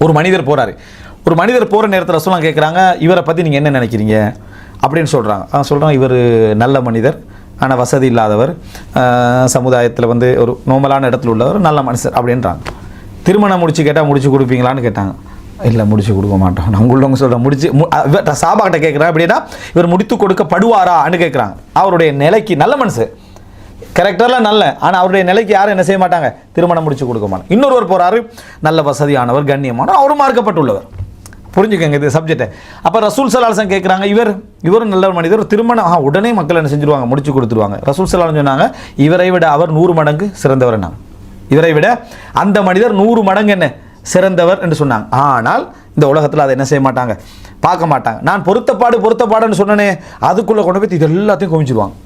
ஒரு மனிதர் போகிறாரு ஒரு மனிதர் போகிற நேரத்தில் ரசூலாம் கேட்குறாங்க இவரை பற்றி நீங்கள் என்ன நினைக்கிறீங்க? அப்படின்னு சொல்கிறாங்க அவன் சொல்கிறாங்க இவர் நல்ல மனிதர் ஆனால் வசதி இல்லாதவர் சமுதாயத்தில் வந்து ஒரு நோமலான இடத்துல உள்ளவர் நல்ல மனுஷர் அப்படின்றாங்க. திருமணம் முடிச்சு கேட்டால் முடிச்சு கொடுப்பீங்களான்னு கேட்டாங்க. இல்லை முடிச்சு கொடுக்க மாட்டோம். நான் உள்ளவங்க சொல்கிறேன் முடிச்சு மு- சாபாக்கிட்ட கேட்குறேன் அப்படின்னா இவர் முடித்து கொடுக்கப்படுவாரான்னு கேட்குறாங்க அவருடைய நிலைக்கு நல்ல மனுஷன் கேரக்டர்லாம் நல்ல. ஆனால் அவருடைய நிலைக்கு யாரும் என்ன செய்ய மாட்டாங்க? திருமணம் முடிச்சு கொடுக்க மாட்டாங்க. இன்னொருவர் போகிறாரு நல்ல வசதியானவர் கண்ணியமான அவரும் மார்க்கப்பட்டுள்ளவர். புரிஞ்சுக்கங்க இது சப்ஜெக்டை அப்போ ரசூல் சலாசன் கேட்குறாங்க இவர் இவரும் நல்ல மனிதர். திருமணம் ஆ உடனே மக்கள் என்ன செஞ்சுருவாங்க? முடிச்சு கொடுத்துருவாங்க. ரசூல் சலாசன் சொன்னாங்க இவரை விட அவர் நூறு மடங்கு சிறந்தவர் என்ன? இவரை விட அந்த மனிதர் நூறு மடங்கு என்ன? சிறந்தவர் என்று சொன்னாங்க. ஆனால் இந்த உலகத்தில் அதை என்ன செய்ய மாட்டாங்க? பார்க்க மாட்டாங்க. நான் பொருத்தப்பாடு பொருத்தப்பாடுன்னு சொன்னனே அதுக்குள்ளே கொண்டு போய் இது எல்லாத்தையும் குமிச்சிருவாங்க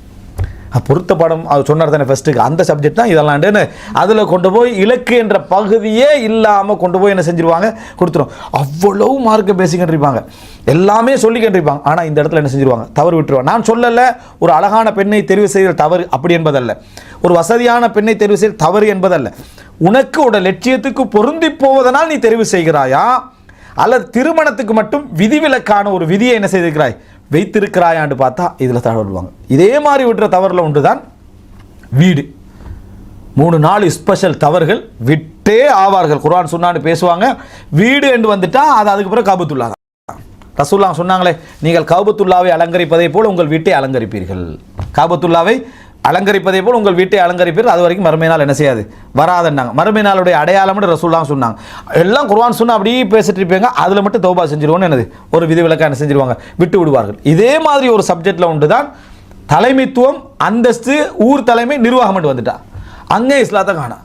பொருத்த படம் அவர் சொன்னார் தானே ஃபஸ்ட்டுக்கு அந்த சப்ஜெக்ட் தான் இதெல்லாம்னு அதில் கொண்டு போய் இலக்கு என்ற பகுதியே இல்லாமல் கொண்டு போய் என்ன செஞ்சிருவாங்க? கொடுத்துரும். அவ்வளவு மார்க்க பேசிக்கின்றிருப்பாங்க எல்லாமே சொல்லிக்கின்றிருப்பாங்க ஆனால் இந்த இடத்துல என்ன செஞ்சிருவாங்க? தவறு விட்டுருவாங்க. நான் சொல்லலை ஒரு அழகான பெண்ணை தெரிவு செய்தல் தவறு அப்படி என்பதல்ல. ஒரு வசதியான பெண்ணை தெரிவு செய்தல் தவறு என்பதல்ல. உனக்கு உட லட்சியத்துக்கு பொருந்தி போவதனால் நீ தெரிவு செய்கிறாயா? அல்லது திருமணத்துக்கு மட்டும் விதிவிலக்கான ஒரு விதியை என்ன செய்திருக்கிறாய்? வைத்திருக்கிறாயான்னு பார்த்தா இதில் தவறுவாங்க இதே மாதிரி விட்டுற தவறில் ஒன்று தான் வீடு. மூணு நாலு ஸ்பெஷல் தவறுகள் விட்டே ஆவார்கள். குரான் சொன்னான்னு பேசுவாங்க. வீடு என்று வந்துட்டா அது அதுக்கு பிறகு காபத்துல்லா தான் ரசூல்லா சொன்னாங்களே நீங்கள் காபத்துல்லாவை அலங்கரிப்பதை போல் உங்கள் வீட்டை அலங்கரிப்பீர்கள். காபத்துல்லாவை அலங்கரிப்பதை போல் உங்கள் வீட்டை அலங்கரிப்பீர்கள். அது வரைக்கும் மறுமை நாள் என்ன செய்யாது? வராதுன்னாங்க. மறுமை நாளுடைய அடையாளம்னு ரசூல்லாம் சொன்னாங்க. எல்லாம் குர்வான் சொன்னால் அப்படியே பேசிட்டு இருப்பாங்க. அதில் மட்டும் தௌபா செஞ்சிருவோன்னு என்னது? ஒரு விதிவிலக்கா என்ன செஞ்சிருவாங்க? விட்டு விடுவார்கள். இதே மாதிரி ஒரு சப்ஜெக்டில் உண்டு தான் தலைமைத்துவம் அந்தஸ்து ஊர் தலைமை நிர்வாகம் வந்துட்டா. அங்கே இஸ்லாத்தை காணா.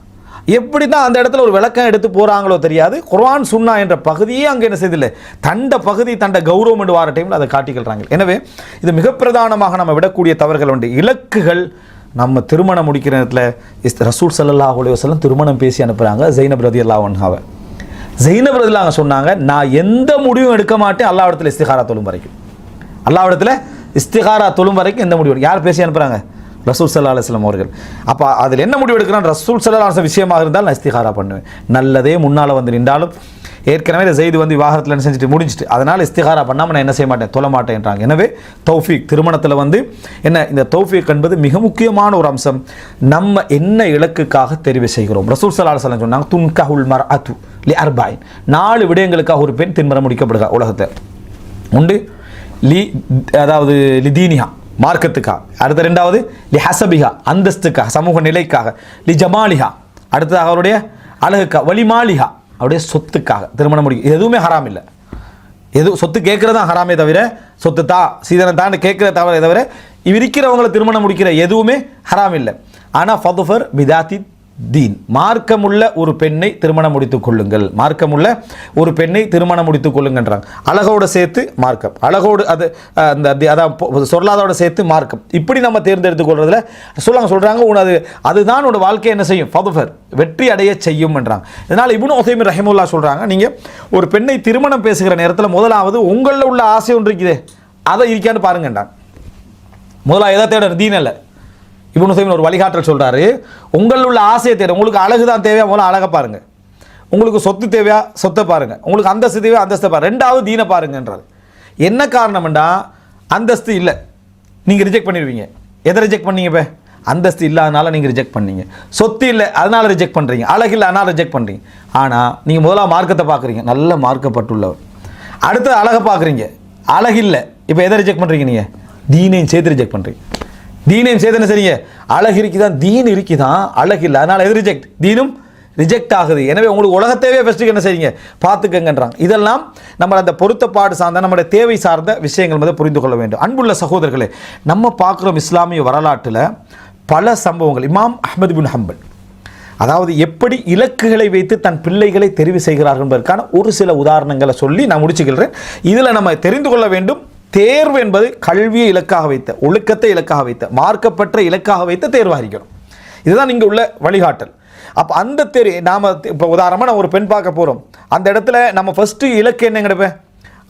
எப்படி தான் அந்த இடத்துல ஒரு விளக்கம் எடுத்து போகிறாங்களோ தெரியாது. குர்வான் சுன்னா என்ற பகுதியே அங்கே என்ன செய்தில்லை. தண்ட பகுதி தண்ட கௌரவம் என்று வார டைமில் அதை காட்டிக்கிறாங்க எனவே இது மிக பிரதானமாக நம்ம விடக்கூடிய தவறுகள் உண்டு. இலக்குகள் நம்ம திருமணம் முடிக்கிற நேரத்தில் இஸ் ரசூல் சல்லா அலைஹி திருமணம் பேசி அனுப்புகிறாங்க ஜெயினப் ரதி அல்லாஹாவை ஜெயினப் ரதி சொன்னாங்க நான் எந்த முடிவும் எடுக்க மாட்டேன் அல்லாவிடத்தில் இஸ்திகாரா தொழும் வரைக்கும். அல்லாவிடத்தில் இஸ்திகாரா தொழும் வரைக்கும் எந்த முடிவு யார் பேசி அனுப்புகிறாங்க ரசூல் சல்லா அலுவலம் அவர்கள். அப்போ அதில் என்ன முடிவு எடுக்கிறான்? ரசூல் சல்லா அலுவலம் விஷயமாக இருந்தால் நான் இஸ்திகாரா பண்ணுவேன். நல்லதே முன்னால் வந்து நின்றாலும் ஏற்கனவே இந்த செய்தி வந்து விவாகரத்தில் என்ன செஞ்சுட்டு முடிஞ்சிட்டு. அதனால் இஸ்திகாரா பண்ணாமல் நான் என்ன செய்ய மாட்டேன்? தொழ மாட்டேன்றாங்க எனவே தௌஃபீக் திருமணத்தில் வந்து என்ன இந்த தௌஃபீக் என்பது மிக முக்கியமான ஒரு அம்சம். நம்ம என்ன இலக்குக்காக தெரிவு செய்கிறோம்? ரசூல் சல்லா அலுவலம் சொன்னாங்க துன்கஹுல் மர் அத்து லி அர்பாயின் நாலு விடயங்களுக்காக ஒரு பெண் தின்மரம் முடிக்கப்படுகிறார் உலகத்தை உண்டு? லி அதாவது லிதீனியா மார்க்கத்துக்காக அடுத்த ரெண்டாவது லி ஹசபிகா அந்தஸ்துக்காக சமூக நிலைக்காக லி ஜமாலிஹா. அடுத்ததாக அவருடைய அழகுக்கா வலிமாலிஹா அவருடைய சொத்துக்காக திருமணம் முடிக்கும் எதுவுமே ஹராம் இல்லை. எது சொத்து கேட்குறது தான் ஹராமே தவிர சொத்து தா சீதனம் தான் கேட்குற தவிர தவிர இருக்கிறவங்களை திருமணம் முடிக்கிற எதுவுமே ஹராம் இல்லை. ஆனால் ஃபதுஃபர் பிதாத்தி தீன். மார்க்கமுள்ள ஒரு பெண்ணை திருமணம் முடித்துக் கொள்ளுங்கள். மார்க்கமுள்ள ஒரு பெண்ணை திருமணம் முடித்துக் கொள்ளுங்கன்றாங்க. அழகோடு சேர்த்து மார்க்கம். அழகோடு அது அந்த அதான் சொல்லாதோட சேர்த்து மார்க்கம். இப்படி நம்ம தேர்ந்தெடுத்துக் கொள்றதுல சொல்லாங்க சொல்றாங்க உனது அதுதான் உன்னோட வாழ்க்கையை என்ன செய்யும்? ஃபதுஃபர் வெற்றி அடைய செய்யும் என்றாங்க இதனால் இப்னு ஒசைமி ரஹிமுல்லா சொல்கிறாங்க நீங்கள் ஒரு பெண்ணை திருமணம் பேசுகிற நேரத்தில் முதலாவது உங்களில் உள்ள ஆசை ஒன்று இருக்குது. அதை இருக்கான்னு பாருங்கன்றாங்க. முதலாக எதை தேட தீன் அல்ல. இப்போ உசைமின் ஒரு வழிகாட்டல் சொல்கிறாரு உங்களில் உள்ள ஆசையை தேவை உங்களுக்கு அழகு தான் தேவையா? முதல்ல அழகை பாருங்கள் உங்களுக்கு சொத்து தேவையா? சொத்தை பாருங்கள் உங்களுக்கு அந்தஸ்து தேவையா? அந்தஸ்தை பாருங்கள் ரெண்டாவது தீனை பாருங்கன்றார். என்ன காரணம்னா அந்தஸ்து இல்லை. நீங்கள் ரிஜெக்ட் பண்ணிடுவீங்க. எதை ரிஜெக்ட் பண்ணீங்க இப்போ? அந்தஸ்து இல்லாதனால நீங்கள் ரிஜெக்ட் பண்ணீங்க. சொத்து இல்லை. அதனால் ரிஜெக்ட் பண்ணுறீங்க அழகு இல்லை. அதனால் ரிஜெக்ட் பண்ணுறீங்க ஆனால் நீங்கள் முதல்ல மார்க்கத்தை பார்க்குறீங்க நல்ல மார்க்கப்பட்டுள்ளவர். அடுத்தது அழகை பார்க்குறீங்க அழகு இல்லை. இப்போ எதை ரிஜெக்ட் பண்ணுறீங்க நீங்கள் தீனையும் சேர்த்து ரிஜெக்ட் பண்ணுறீங்க தீனையும் சேர்த்து என்ன சரிங்க அழகு இருக்குதான் தீன் இருக்குதான் அழகு இல்லை. அதனால் எது ரிஜெக்ட் தீனும் ரிஜெக்ட் ஆகுது. எனவே உங்களுக்கு உலகத்தேவையே ஃபஸ்ட்டுக்கு என்ன செய்யுங்க பார்த்துக்கங்கன்றாங்க. இதெல்லாம் நம்ம அந்த பொருத்தப்பாடு சார்ந்த நம்முடைய தேவை சார்ந்த விஷயங்கள் வந்து புரிந்து கொள்ள வேண்டும். அன்புள்ள சகோதரர்களே நம்ம பார்க்குறோம் இஸ்லாமிய வரலாற்றில் பல சம்பவங்கள். இமாம் அஹமது பின் ஹம்பல். அதாவது எப்படி இலக்குகளை வைத்து தன் பிள்ளைகளை தெரிவு செய்கிறார்கள் என்பதற்கான ஒரு சில உதாரணங்களை சொல்லி நான் முடிச்சுக்கிறேன். இதில் நம்ம தெரிந்து கொள்ள வேண்டும். தேர்வு என்பது கல்வியை இலக்காக வைத்த ஒழுக்கத்தை இலக்காக வைத்த மார்க்கப்பற்ற இலக்காக வைத்த தேர்வாகிக்கணும் இதுதான் இங்கே உள்ள வழிகாட்டல். அப்போ அந்த தேர்வு நாம் இப்போ உதாரணமாக நம்ம ஒரு பெண் பார்க்க போகிறோம் அந்த இடத்துல நம்ம ஃபஸ்ட்டு இலக்கு என்ன கிடப்பேன்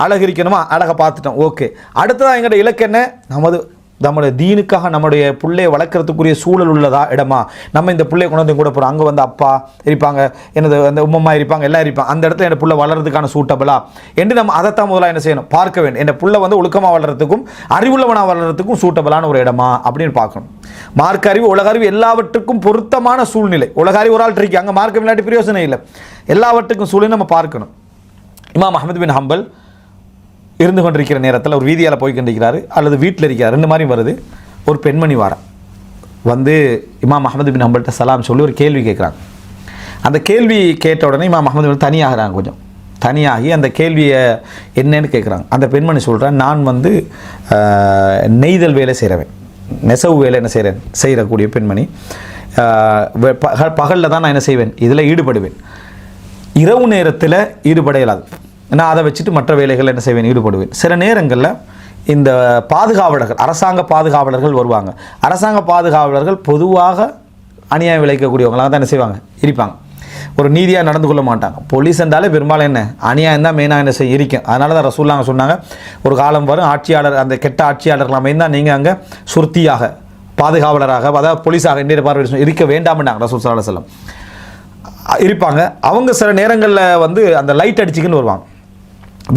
அழகு இருக்கணுமா? அழகை பார்த்துட்டோம். ஓகே அடுத்ததான் எங்கள்கிட்ட இலக்கு என்ன? நமது நம்மளுடைய தீனுக்காக நம்முடைய பிள்ளையை வளர்க்குறதுக்குரிய சூழல் உள்ளதா இடமா? நம்ம இந்த பிள்ளைய கொண்டு வந்து கூட போகிறோம் அங்கே வந்து அப்பா இருப்பாங்க எனது அந்த உம்மம்மா இருப்பாங்க எல்லாம் இருப்பாங்க. அந்த இடத்துல என் பிள்ளை வளர்றதுக்கான சூட்டபிளா என்று நம்ம அதைத்தான் முதலாக என்ன செய்யணும்? பார்க்க வேண்டும். என் பிள்ளை வந்து ஒழுக்கமாக வளர்கிறதுக்கும் அறிவுள்ளவனாக வளர்கிறதுக்கும் சூட்டபிளான ஒரு இடமா? அப்படின்னு பார்க்கணும். மார்க்க அறிவு உலக அறிவு எல்லாவற்றுக்கும் பொருத்தமான சூழ்நிலை. உலக அறிவு ஒரு ஆள் இருக்கு அங்கே மார்க்க விளையாட்டு பிரயோசனம் இல்லை. எல்லாவற்றுக்கும் சூழ்நிலை நம்ம பார்க்கணும். இமாம் அஹமது பின் ஹம்பல் இருந்து கொண்டிருக்கிற நேரத்தில் ஒரு வீதியால் போய் கொண்டிருக்கிறாரு அல்லது வீட்டில் இருக்கிறார் ரெண்டு மாதிரி வருது. ஒரு பெண்மணி வாரம் வந்து இமாம் அஹமது பின் ஹம்பல்கிட்ட சலாம் சொல்லி ஒரு கேள்வி கேட்குறாங்க அந்த கேள்வி கேட்ட உடனே இமாம் அஹமது பின் தனியாகிறாங்க கொஞ்சம். தனியாகி அந்த கேள்வியை என்னன்னு கேட்குறாங்க அந்த பெண்மணி சொல்கிறேன் நான் வந்து நெய்தல் வேலை செய்கிறவன் நெசவு வேலை என்ன செய்கிறேன் செய்கிறக்கூடிய பெண்மணி. பகலில் தான் நான் என்ன செய்வேன்? இதில் ஈடுபடுவேன். இரவு நேரத்தில் ஈடுபட இயலாது. நான் அதை வச்சுட்டு மற்ற வேலைகள் என்ன செய்வேன்? ஈடுபடுவேன். சில நேரங்களில் இந்த பாதுகாவலர்கள் அரசாங்க பாதுகாவலர்கள் வருவாங்க. அரசாங்க பாதுகாவலர்கள் பொதுவாக அநியாயம் விளைவிக்கக்கூடியவங்களாக தான் என்ன செய்வாங்க? இருப்பாங்க. ஒரு நீதியாக நடந்து கொள்ள மாட்டாங்க. போலீஸ் என்றாலே பெரும்பாலும் என்ன? அநியாயம் தான் மெயினாக என்ன செய்ய இருக்கும். அதனால தான் ரசூல்லாங்க சொன்னாங்க ஒரு காலம் வரும் ஆட்சியாளர் அந்த கெட்ட ஆட்சியாளர்கள் அமைந்தால் நீங்கள் அங்கே சுருத்தியாக பாதுகாவலராக அதாவது போலீஸாக இந்திய பார்வை இருக்க வேண்டாம்னாங்க ரசூல் சல்லா செல்லம் இருப்பாங்க. அவங்க சில நேரங்களில் வந்து அந்த லைட் அடிச்சுக்கின்னு வருவாங்க.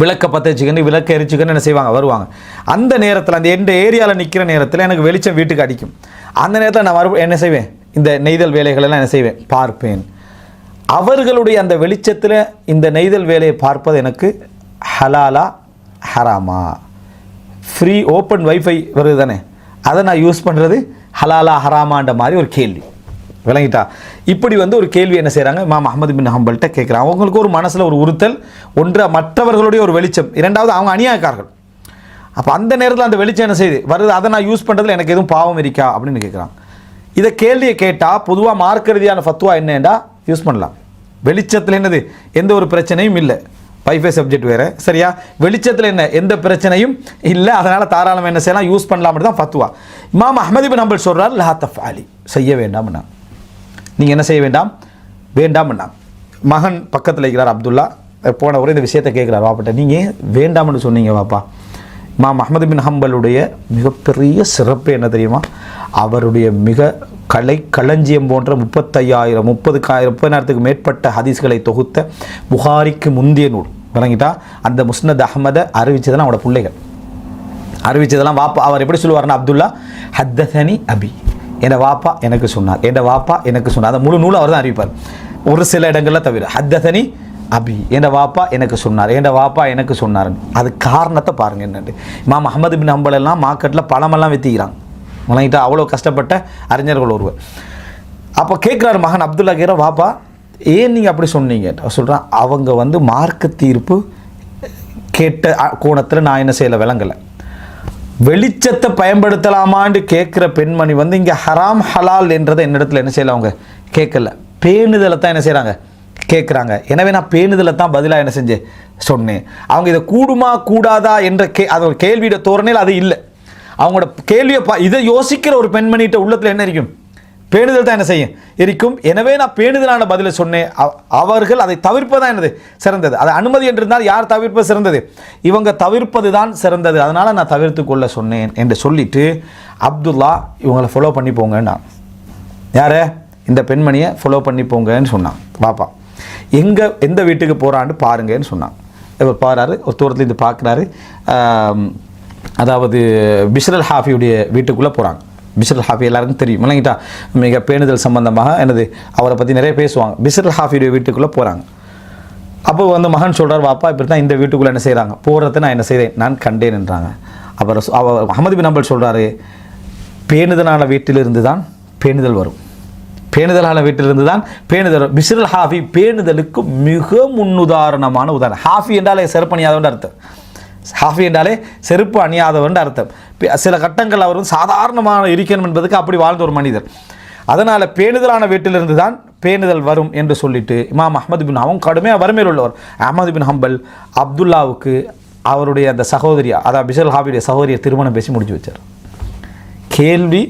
விளக்க பற்ற வச்சுக்கின்னு விளக்க எரிச்சுக்கின்னு என்ன செய்வாங்க? வருவாங்க. அந்த நேரத்தில் அந்த எந்த ஏரியாவில் நிற்கிற நேரத்தில் எனக்கு வெளிச்சம் வீட்டுக்கு அடிக்கும். அந்த நேரத்தில் நான் மறுபடியும் என்ன செய்வேன்? இந்த நெய்தல் வேலைகளெல்லாம் என்ன செய்வேன்? பார்ப்பேன். அவர்களுடைய அந்த வெளிச்சத்தில் இந்த நெய்தல் வேலையை பார்ப்பது எனக்கு ஹலாலா ஹராமா. ஃப்ரீ ஓப்பன் வைஃபை வருது தானே? அதை நான் யூஸ் பண்ணுறது ஹலாலா ஹராமான்ற மாதிரி ஒரு கேள்வி. விளங்கிட்டா. இப்படி வந்து ஒரு கேள்வி என்ன செய்கிறாங்க மாம் அஹமது பின் ஹம்பல்கிட்ட கேட்குறாங்க. அவங்களுக்கு ஒரு மனசில் ஒரு உறுத்தல் ஒன்று மற்றவர்களுடைய ஒரு வெளிச்சம் இரண்டாவது அவங்க அநியாயக்காரர்கள். அப்போ அந்த நேரத்தில் அந்த வெளிச்சம் என்ன செய்யுது? வருது அதை நான் யூஸ் பண்ணுறதுல எனக்கு எதுவும் பாவம் இருக்கா? அப்படின்னு கேட்குறாங்க. இதை கேள்வியை கேட்டால் பொதுவாக மார்க்க ரீதியான ஃபத்துவா என்னென்னா யூஸ் பண்ணலாம். வெளிச்சத்தில் என்னது? எந்த ஒரு பிரச்சனையும் இல்லை. வைஃபை சப்ஜெக்ட் வேறு. சரியா? வெளிச்சத்தில் என்ன? எந்த பிரச்சனையும் இல்லை. அதனால் தாராளம் என்ன செய்யலாம்? யூஸ் பண்ணலாம் தான் ஃபத்துவா இமாம் அஹமது பின் சொல்கிறார் லா அலி செய்ய வேண்டாம்னா நீங்கள் என்ன செய்ய வேண்டாம்? வேண்டாம் வேண்டாம்னா மகன் பக்கத்தில் இருக்கிறார் அப்துல்லா. போன ஒரு இந்த விஷயத்தை கேட்குறாரு வாப்பாட்ட. நீங்கள் வேண்டாம்னு சொன்னீங்க வாப்பா. மா மஹமது பின் ஹம்பலுடைய மிகப்பெரிய சிறப்பு என்ன தெரியுமா? அவருடைய மிக கலை களஞ்சியம் போன்ற முப்பத்தையாயிரம் முப்பதுக்காயிரம் முப்பதாயிரத்துக்கு மேற்பட்ட ஹதீஸ்களை தொகுத்த புகாரிக்கு முந்திய நூல். விளங்கிட்டா? அந்த முஸ்னத் அஹமதை அறிவித்ததெல்லாம் அவனோட பிள்ளைகள். அறிவித்ததெல்லாம் வாப்பா. அவர் எப்படி சொல்லுவார்னா அப்துல்லா ஹத்தனி அபி. என் வாப்பா எனக்கு சொன்னார். என் வாப்பா எனக்கு சொன்னார். அந்த முழு நூலும் அவர் தான் அறிவிப்பார். ஒரு சில இடங்களில் தவிர. ஹத்தனி அபி. என் வாப்பா எனக்கு சொன்னார். என் வாப்பா எனக்கு சொன்னார். அது காரணத்தை பாருங்க என்னென்று மாம் அஹமது பின் ஹம்பல் எல்லாம் மார்க்கெட்டில் பழமெல்லாம் வித்திக்கிறாங்க. வழங்கிட்டா அவ்வளோ கஷ்டப்பட்ட அறிஞர்கள் ஒருவர். அப்போ கேட்குறாரு மகன் அப்துல்லா கேர வாப்பா ஏன் நீங்கள் அப்படி சொன்னீங்க? சொல்கிறான் அவங்க வந்து மார்க்க தீர்ப்பு கேட்ட கோணத்தில் நான் என்ன செய்யலை விளங்கலை. வெளிச்சத்தை பயன்படுத்தலாமான்னு கேட்குற பெண்மணி வந்து இங்கே ஹராம் ஹலால் என்றதை என்னிடத்துல என்ன செய்யலாம் அவங்க? கேட்கல பேணுதலை தான் என்ன செய்கிறாங்க கேட்குறாங்க எனவே நான் பேணுதலை தான் பதிலாக என்ன செஞ்சேன் சொன்னேன். அவங்க இதை கூடுமா கூடாதா என்ற கே அது ஒரு கேள்வியோட தோரணையில் அது இல்லை. அவங்களோட கேள்வியை பா இதை யோசிக்கிற ஒரு பெண்மணிகிட்ட உள்ளத்தில் என்ன இருக்கும்? பேணுதல் தான் என்ன செய்யும்? இருக்கும் எனவே நான் பேணுதலான பதிலை சொன்னேன். அவ- அவர்கள் அதை தவிர்ப்பதான் என்னது? சிறந்தது. அதை அனுமதி என்றிருந்தால் யார் தவிர்ப்பது சிறந்தது? இவங்க தவிர்ப்பது தான் சிறந்தது. அதனால் நான் தவிர்த்து கொள்ள சொன்னேன் என்று சொல்லிட்டு அப்துல்லா இவங்களை ஃபாலோ பண்ணி போங்கன்னா யார்? இந்த பெண்மணியை ஃபாலோ பண்ணி போங்கன்னு சொன்னான். பாப்பா எங்கே எந்த வீட்டுக்கு போகிறான்னு பாருங்கன்னு சொன்னான். இவர் பாடுறாரு ஒரு தூரத்தில் இது பார்க்குறாரு அதாவது பிஷ்ரல் ஹாஃபியுடைய வீட்டுக்குள்ளே போகிறாங்க பிஷ்ரல் ஹாஃபி எல்லாருக்கும் தெரியும். இல்லைங்கிட்டா மிக பேணுதல் சம்பந்தமாக எனது அவரை பற்றி நிறைய பேசுவாங்க. பிஷ்ரல் ஹாஃபியுடைய வீட்டுக்குள்ளே போகிறாங்க அப்போ வந்து மகன் சொல்கிறார் வாப்பா இப்படி தான் இந்த வீட்டுக்குள்ளே என்ன செய்கிறாங்க போகிறத நான் என்ன செய்தேன்? நான் கண்டேன் என்றாங்க. அவர் அவர் அகமது பின் அம்பல் சொல்கிறாரு பேணுதலான வீட்டிலிருந்து தான் பேணுதல் வரும். பேணுதலான வீட்டிலிருந்து தான் பேணுதல் வரும். ஹாஃபி பேணுதலுக்கு மிக முன்னுதாரணமான உதாரணம். ஹாஃபி என்றாலே சிறப்பணியாதவன் அர்த்தம். சாஃபி என்றாலே செருப்பு அணியாதவன் அர்த்தம். சில கட்டங்கள் அவர் வந்து இருக்கணும் என்பதுக்கு அப்படி வாழ்ந்த ஒரு மனிதர். அதனால் பேணுதலான வீட்டிலிருந்து தான் பேணுதல் வரும் என்று சொல்லிட்டு இமாம் அஹமது பின் அவங்க கடுமையாக வறுமையில் உள்ளவர். அஹ்மது பின் ஹம்பல் அப்துல்லாவுக்கு அவருடைய அந்த சகோதரியா அதாவது பிஷல் ஹாபியுடைய சகோதரியை திருமணம் பேசி முடிச்சு வச்சார். கேள்வி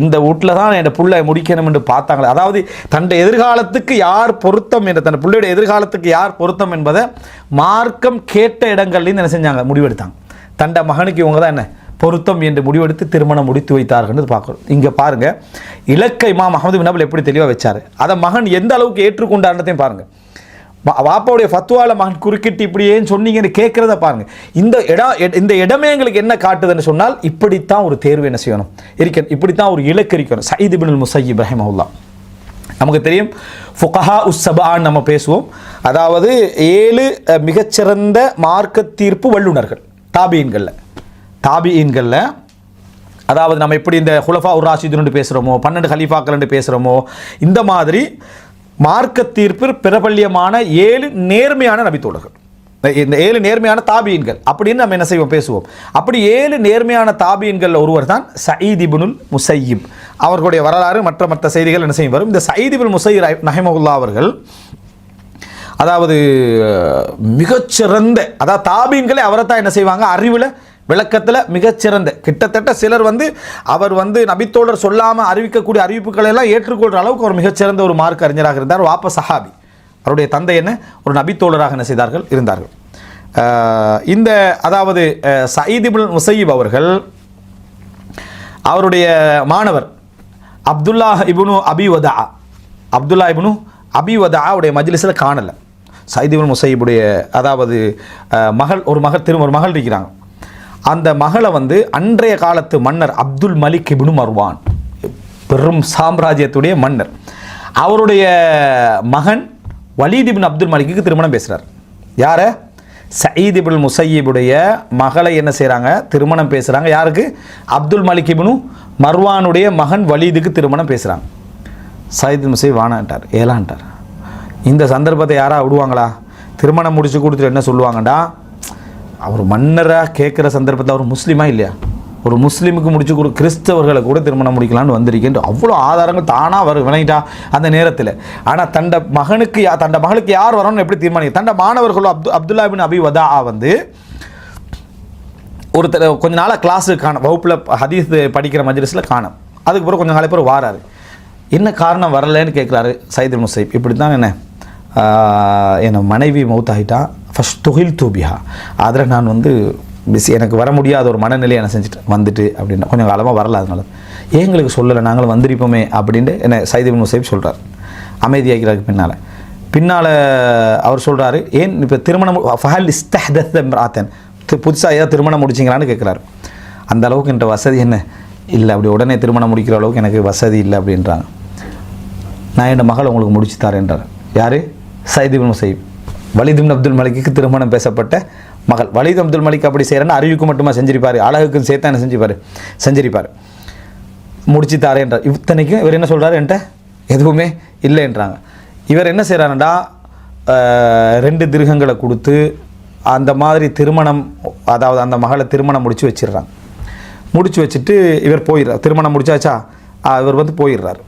இந்த வீட்டில் தான் என் புள்ளை முடிக்கணும் என்று பார்த்தாங்களே. அதாவது தன்னுடைய எதிர்காலத்துக்கு யார் பொருத்தம் என்ற தன் பிள்ளையுடைய எதிர்காலத்துக்கு யார் பொருத்தம் என்பதை மார்க்கம் கேட்ட இடங்கள்லேருந்து என்ன செஞ்சாங்க? முடிவெடுத்தாங்க. தண்ட மகனுக்கு இவங்க தான் என்ன? பொருத்தம் என்று முடிவெடுத்து திருமணம் முடித்து வைத்தார்கள் பார்க்குறோம். இங்கே பாருங்கள் இலக்கை மா மஹமது பின் எப்படி தெளிவாக வச்சார்? அதை மகன் எந்த அளவுக்கு ஏற்றுக்கொண்டார்ன்றதையும் பாருங்கள் வாப்பாவுடைய ஃபத்துவாவில் மகன் குறுக்கிட்டு இப்படியேன்னு சொன்னீங்கன்னு கேட்குறத பாருங்க. இந்த இடம் இந்த இடமே எங்களுக்கு என்ன காட்டுதுன்னு சொன்னால் இப்படித்தான் ஒரு தேர்வு என்ன செய்யணும்? இருக்கணும். இப்படித்தான் ஒரு இலக்கு இருக்கணும். சயீத் பின் முசையீப் ரஹிமஹுல்லா. நமக்கு தெரியும் ஃபுகஹா உஸ்ஸபான்னு நம்ம பேசுவோம். அதாவது ஏழு மிகச்சிறந்த மார்க்க தீர்ப்பு வல்லுனர்கள் தாபியன்களில். தாபியன்களில் அதாவது நம்ம எப்படி இந்த ஹுலஃபா உர் ராஷிதுன்னு பேசுகிறோமோ பன்னெண்டு ஹலீஃபாக்கள்னு பேசுகிறோமோ இந்த மாதிரி மார்க்க தீர்ப்பில் பிரபல்யமான ஏழு நேர்மையான நபித்தோழர்கள். இந்த ஏழு நேர்மையான தாபியன்கள். அப்படின்னு நம்ம என்ன செய்வோம்? பேசுவோம். அப்படி ஏழு நேர்மையான தாபியன்கள் ஒருவர் தான் சயீத் இப்னுல் அவர்களுடைய வரலாறு மற்ற மற்ற செய்திகள் என்ன செய்யும்? வரும். இந்த சயீத் இப்னுல் முசையிப் நஹிமகுல்லா அவர்கள் அதாவது மிகச்சிறந்த அதாவது தாபீன்களே அவரை தான் என்ன செய்வாங்க? அறிவில் விளக்கத்தில் மிகச்சிறந்த. கிட்டத்தட்ட சிலர் வந்து அவர் வந்து நபித்தோழர் சொல்லாமல் அறிவிக்கக்கூடிய அறிவிப்புகளை எல்லாம் ஏற்றுக்கொள்கிற அளவுக்கு ஒரு மிகச்சிறந்த ஒரு மார்க் அறிஞராக இருந்தார். வாப்ப சஹாபி. அவருடைய தந்தை என்ன? ஒரு நபித்தோழராக என்ன செய்தார்கள்? இருந்தார்கள். இந்த அதாவது சயீதிபுல் முசையீப் அவர்கள் அவருடைய மாணவர் அப்துல்லா இபுனு அபிவதா அப்துல்லா இபுனு அபி வதாவுடைய மஜ்லிஸில் காணலை. சயீதிபுல் முசையீபுடைய அதாவது மகள் ஒரு மகள் திரும்ப ஒரு மகள் இருக்கிறாங்க. அந்த மகளை வந்து அன்றைய காலத்து மன்னர் அப்துல் மலிக் இப்னு மர்வான். பெரும் சாம்ராஜ்யத்துடைய மன்னர். அவருடைய மகன் வலீத் அப்துல் மலிக்கு திருமணம் பேசுகிறார் யாரை? சயீத் இப்னு மகளை என்ன செய்கிறாங்க திருமணம் பேசுகிறாங்க யாருக்கு? அப்துல் மலிக் இப்னு மர்வானுடைய மகன் வலீதுக்கு திருமணம் பேசுகிறாங்க சயீத் முசை வானான்ட்டார் ஏலான்ட்டார் இந்த சந்தர்ப்பத்தை யாராக விடுவாங்களா? திருமணம் முடிச்சு கொடுத்துட்டு என்ன சொல்லுவாங்கடா? அவர் மன்னராக கேட்குற சந்தர்ப்பத்தில் அவர் முஸ்லீமா இல்லையா? ஒரு முஸ்லீமுக்கு முடிச்சு கொடு கிறிஸ்தவர்களை கூட திருமணம் முடிக்கலான்னு வந்திருக்கேன் அவ்வளோ ஆதாரங்கள் தானாக வரும் விளங்கிட்டா அந்த நேரத்தில். ஆனால் தண்ட மகனுக்கு யா தண்ட மகளுக்கு யார் வரணும்னு எப்படி தீர்மானிக்க? தண்ட மாணவர்களோ அப்து அப்துல்லா பின் அபி வதா வந்து ஒருத்தர் கொஞ்ச நாளாக கிளாஸுக்கு காணும் வகுப்பில் ஹதீஸ் படிக்கிற மஜ்ரஸில் காணும் அதுக்கு பிறகு கொஞ்சம் நாளை பேர் வாராரு. என்ன காரணம் வரலைன்னு கேட்குறாரு சைதுல் முசைப் இப்படி தான் என்ன என்னை என் மனைவி மௌத்தாகிட்டா ஃபஸ்ட் தொகில் தூபியா அதில் நான் வந்து பிஸி எனக்கு வர முடியாத ஒரு மனநிலையை என்ன செஞ்சுட்டேன் வந்துட்டு அப்படின்னா கொஞ்சம் காலமாக வரல அதனால. எங்களுக்கு சொல்லலை நாங்களும் வந்திருப்போமே அப்படின்ட்டு என்ன சைதிபின் முசைப் சொல்கிறார் அமைதியாகிறாருக்கு பின்னால். பின்னால் அவர் சொல்கிறாரு ஏன் இப்போ திருமணம் ஃபஹல் இஸ்தஹதத்தன் புதுசாக ஏதாவது திருமணம் முடிச்சிங்களான்னு கேட்குறாரு அந்த அளவுக்கு என்கிட்ட வசதி என்ன? இல்லை அப்படி உடனே திருமணம் முடிக்கிற அளவுக்கு எனக்கு வசதி இல்லை அப்படின்றாங்க. நான் என் மகள் உங்களுக்கு முடிச்சு தரேன்றார். யார்? சைதிபின் முசைப் வலிதும் அப்துல் மலிக்கு திருமணம் பேசப்பட்ட மகள். வலிது அப்துல் மலிக் அப்படி செய்கிறேன்னா அறிவுக்கு மட்டுமா செஞ்சிருப்பார்? அழகுக்கும் சேர்த்து என்ன செஞ்சிருப்பார்? செஞ்சிருப்பார். முடிச்சு தாரேன்றார் இத்தனைக்கும் இவர் என்ன சொல்கிறார் என்கிட்ட? எதுவுமே இல்லைன்றாங்க இவர் என்ன செய்கிறாருண்டா ரெண்டு திருகங்களை கொடுத்து அந்த மாதிரி திருமணம் அதாவது அந்த மகளை திருமணம் முடித்து வச்சிடுறாங்க. முடிச்சு வச்சுட்டு இவர் போயிடுறார். திருமணம் முடிச்சாச்சா? இவர் வந்து போயிடுறாரு.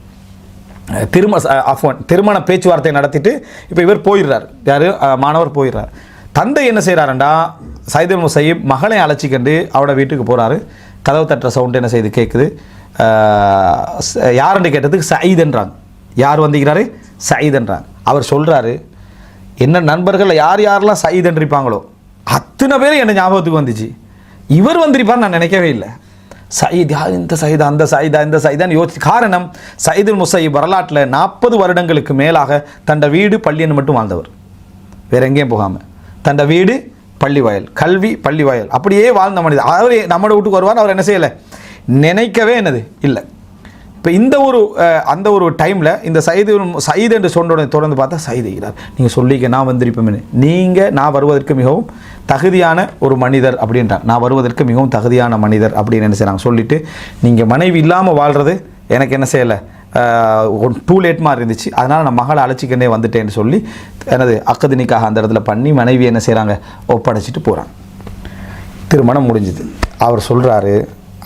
திரும அஃபோன் திருமண பேச்சுவார்த்தை நடத்திட்டு இப்போ இவர் போயிடுறார். யார்? மாணவர் போயிடுறார். தந்தை என்ன செய்கிறாருண்டா சைதம் முசைப் மகளை அழைச்சிக்கண்டு அவட வீட்டுக்கு போகிறாரு கதவு தட்டுற சவுண்ட் என்ன செய்து கேட்குது யாருன்னு கேட்டதுக்கு சயீதுன்றாங்க யார் வந்திருக்கிறாரு? சயீதுன்றாங்க அவர் சொல்கிறாரு என்ன நண்பர்களில் யார் யாரெல்லாம் சயீதுன்றிருப்பாங்களோ அத்தனை பேர் என்ன ஞாபகத்துக்கு வந்துச்சு. இவர் வந்திருப்பார் நான் நினைக்கவே இல்லை. சயீத் இந்த சயிதா அந்த சயிதா இந்த சயிதான்னு யோசிச்சு காரணம் சயீதுல் முசைப் வரலாற்றில் நாற்பது வருடங்களுக்கு மேலாக தண்ட வீடு பள்ளின்னு மட்டும் வாழ்ந்தவர். வேற எங்கேயும் போகாமல் தண்ட வீடு பள்ளி வயல் கல்வி பள்ளி வயல். அப்படியே வாழ்ந்த மனிதர். அவர் நம்மளோட வீட்டுக்கு வருவார் அவர் என்ன செய்யலை? நினைக்கவே என்னது? இல்லை. இப்போ இந்த ஒரு அந்த ஒரு டைமில் இந்த சைது சைது என்று சொன்ன தொடர்ந்து பார்த்தா சைதுகிறார் நீங்கள் சொல்லிக்க நான் வந்திருப்பேன் நீங்கள் நான் வருவதற்கு மிகவும் தகுதியான ஒரு மனிதர் அப்படின்றார். நான் வருவதற்கு மிகவும் தகுதியான மனிதர் அப்படின்னு என்ன செய்கிறாங்க சொல்லிவிட்டு நீங்கள் மனைவி இல்லாமல் வாழ்கிறது எனக்கு என்ன செய்யலை? டூ லேட் மாதிரி இருந்துச்சு. அதனால் நான் மகளை அழைச்சிக்கனே வந்துட்டேன்னு சொல்லி எனது அக்கதினிக்காக அந்த இடத்துல பண்ணி மனைவி என்ன செய்கிறாங்க ஒப்படைச்சிட்டு போகிறாங்க திருமணம் முடிஞ்சுது. அவர் சொல்கிறாரு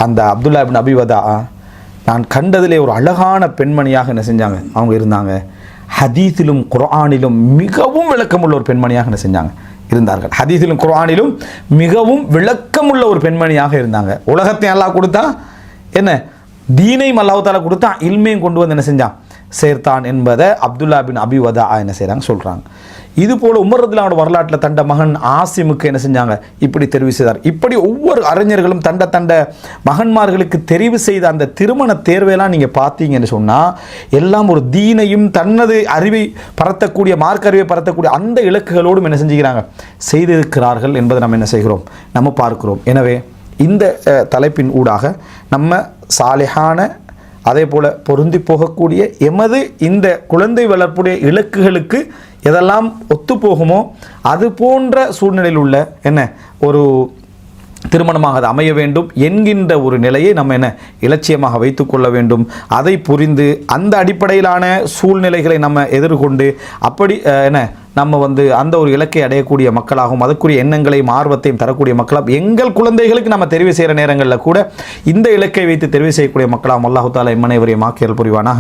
அந்த அப்துல்லா பின் அபிவதா நான் கண்டதிலே ஒரு அழகான பெண்மணியாக என்ன செஞ்சாங்க? அவங்க இருந்தாங்க. ஹதீஸிலும் குரானிலும் மிகவும் விளக்கமுள்ள ஒரு பெண்மணியாக என்ன செஞ்சாங்க? இருந்தார்கள். ஹதீஸிலும் குரானிலும் மிகவும் விளக்கமுள்ள ஒரு பெண்மணியாக இருந்தாங்க. உலகத்தை அல்லாஹ் கொடுத்தா என்ன? தீனையும் அல்லாஹால கொடுத்தா இல்மையும் கொண்டு வந்து என்ன செஞ்சான்? சேர்த்தான் என்பதை அப்துல்லா பின் அபிவதா என்ன செய்கிறாங்க சொல்கிறாங்க இது போல் உமர் வரலாற்றில் தண்ட மகன் ஆசிமுக்கு என்ன செஞ்சாங்க? இப்படி தெரிவு செய்தார். இப்படி ஒவ்வொரு அறிஞர்களும் தண்ட தண்ட மகன்மார்களுக்கு தெரிவு செய்த அந்த திருமண தேர்வையெல்லாம் நீங்கள் பார்த்தீங்கன்னு சொன்னால் எல்லாம் ஒரு தீனையும் தன்னது அறிவை பரத்தக்கூடிய மார்க் அறிவை பரத்தக்கூடிய அந்த இலக்குகளோடும் என்ன செஞ்சுக்கிறாங்க? செய்திருக்கிறார்கள் என்பதை நம்ம என்ன செய்கிறோம்? நம்ம பார்க்கிறோம். எனவே இந்த தலைப்பின் ஊடாக நம்ம சாலையான அதே போல் பொருந்தி போகக்கூடிய எமது இந்த குழந்தை வளர்ப்புடைய இலக்குகளுக்கு எதெல்லாம் ஒத்துப்போகுமோ அது போன்ற சூழ்நிலையில் உள்ள என்ன ஒரு திருமணமாக அது அமைய வேண்டும் என்கின்ற ஒரு நிலையை நம்ம என்ன இலட்சியமாக வைத்துக்கொள்ள வேண்டும். அதை புரிந்து அந்த அடிப்படையிலான சூழ்நிலைகளை நம்ம எதிர்கொண்டு அப்படி என்ன நம்ம வந்து அந்த ஒரு இலக்கை அடையக்கூடிய மக்களாகவும் அதற்குரிய எண்ணங்களையும் ஆர்வத்தையும் தரக்கூடிய மக்களாக எங்கள் குழந்தைகளுக்கு நம்ம தெரிவு செய்கிற நேரங்களில் கூட இந்த இலக்கை வைத்து தெரிவு செய்யக்கூடிய மக்களாகவும் அல்லாஹு தாலா இம்மனைவரையும் ஆக்கியல் புரிவானாக.